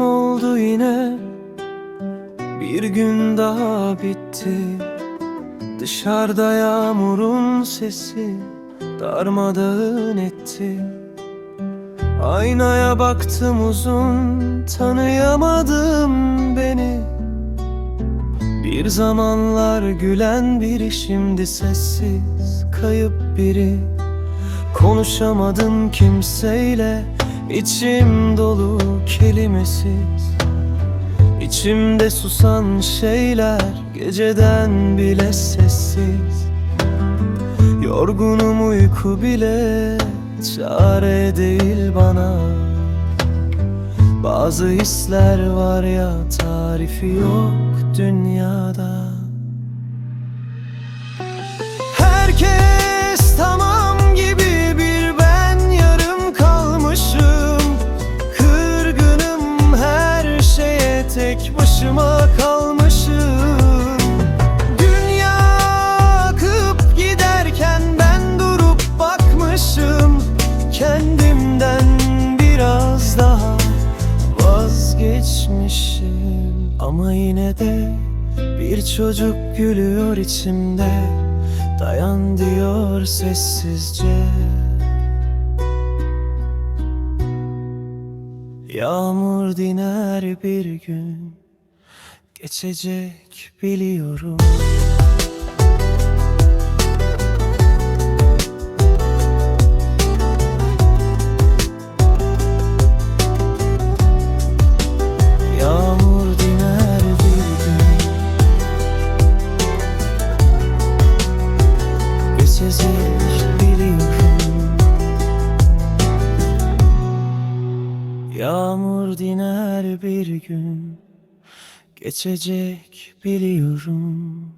oldu yine. Bir gün daha bitti. Dışarıda yağmurun sesi Darmadağın etti. Aynaya baktım uzun Tanıyamadım beni. Bir zamanlar gülen biri Şimdi sessiz kayıp biri. Konuşamadım kimseyle içim dolu kelimesiz. İçimde susan şeyler Geceden bile sessiz. Yorgunum uyku bile Çare değil bana. Bazı hisler var ya Tarifi yok dünyada tek başıma kalmışım. Dünya akıp giderken ben durup bakmışım. Kendimden biraz daha vazgeçmişim. Ama yine de bir çocuk gülüyor içimde. Dayan diyor sessizce Yağmur diner bir gün Geçecek biliyorum Yağmur diner bir gün Geçecek biliyorum